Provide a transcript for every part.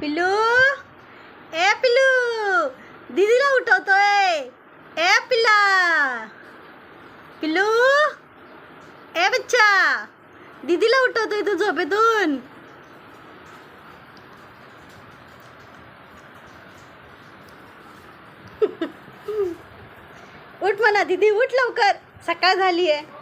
पिल्लू? ए पिल्लू दीदीला उठवतोय. ए पिल्ला. पिल्लू? ए बच्चा दीदीला उठवतोय तू झोपेतून. उठ म्हणा दीदी उठ लवकर. सकाळ झाली आहे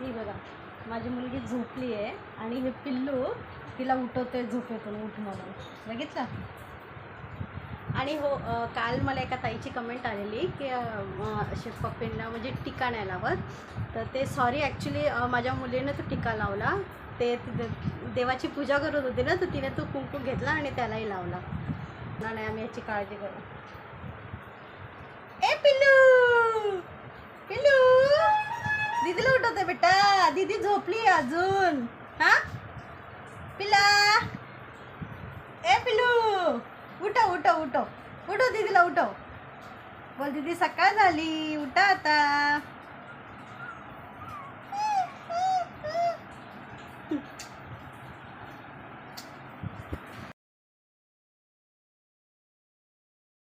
ही बघा माझी मुलगी झोपली आहे आणि हे पिल्लू तिला उठवते झोपेतून उठ म्हणून. बघितलं? आणि हो काल मला एका ताईची कमेंट आलेली की असे पप्पींना म्हणजे टिका नाही लावत. तर ते सॉरी ॲक्च्युली माझ्या मुलीनं तो टिका लावला. ते देवाची पूजा करत होती ना तर तिने तो कुंकू घेतला आणि त्यालाही लावला. नाही आम्ही याची काळजी करू. ए पिल्लू! झोपली अजून? हा? पिला ए पिलू उठव उठव उठव. उठव दीदीला उठव. बोल दीदी सकाळ झाली. उठा आता.